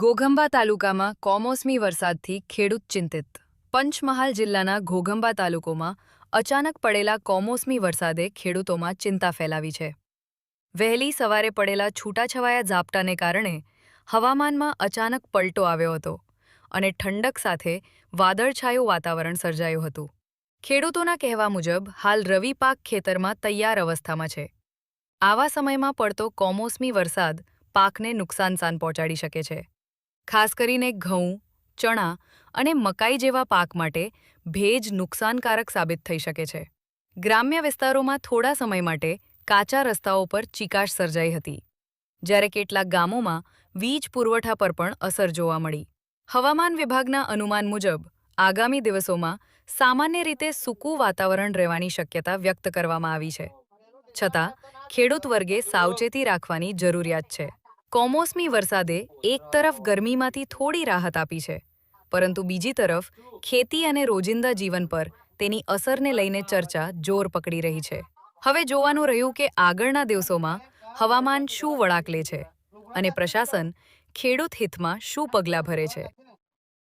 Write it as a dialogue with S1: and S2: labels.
S1: ઘોઘંબા તાલુકામાં કોમોસમી વરસાદથી ખેડૂત ચિંતિત. પંચમહાલ જિલ્લાના ઘોઘંબા તાલુકોમાં અચાનક પડેલા કોમોસમી વરસાદે ખેડૂતોમાં ચિંતા ફેલાવી છે. વહેલી સવારે પડેલા છૂટાછવાયા ઝાપટાને કારણે હવામાનમાં અચાનક પલટો આવ્યો હતો અને ઠંડક સાથે વાદળછાયું વાતાવરણ સર્જાયું હતું. ખેડૂતોના કહેવા મુજબ, હાલ રવિ પાક ખેતરમાં તૈયાર અવસ્થામાં છે. આવા સમયમાં પડતો કોમોસમી વરસાદ પાકને નુકસાનસાન પહોંચાડી શકે છે. ખાસ કરીને ઘઉં, ચણા અને મકાઈ જેવા પાક માટે ભેજ નુકસાનકારક સાબિત થઈ શકે છે. ગ્રામ્ય વિસ્તારોમાં થોડા સમય માટે કાચા રસ્તાઓ પર ચિકાશ સર્જાઈ હતી, જ્યારે કેટલાક ગામોમાં વીજ પુરવઠા પર પણ અસર જોવા મળી. હવામાન વિભાગના અનુમાન મુજબ, આગામી દિવસોમાં સામાન્ય રીતે સૂકું વાતાવરણ રહેવાની શક્યતા વ્યક્ત કરવામાં આવી છે. છતાં, ખેડૂત વર્ગે સાવચેતી રાખવાની જરૂરિયાત છે. કોમોસમી વરસાદે એક તરફ ગરમીમાંથી થોડી રાહત આપી છે, પરંતુ બીજી તરફ ખેતી અને રોજિંદા જીવન પર તેની અસરને લઈને ચર્ચા જોર પકડી રહી છે. હવે જોવાનું રહ્યું કે આગળના દિવસોમાં હવામાન શું વળાંક લે છે અને પ્રશાસન ખેડૂત હિતમાં શું પગલાં ભરે છે.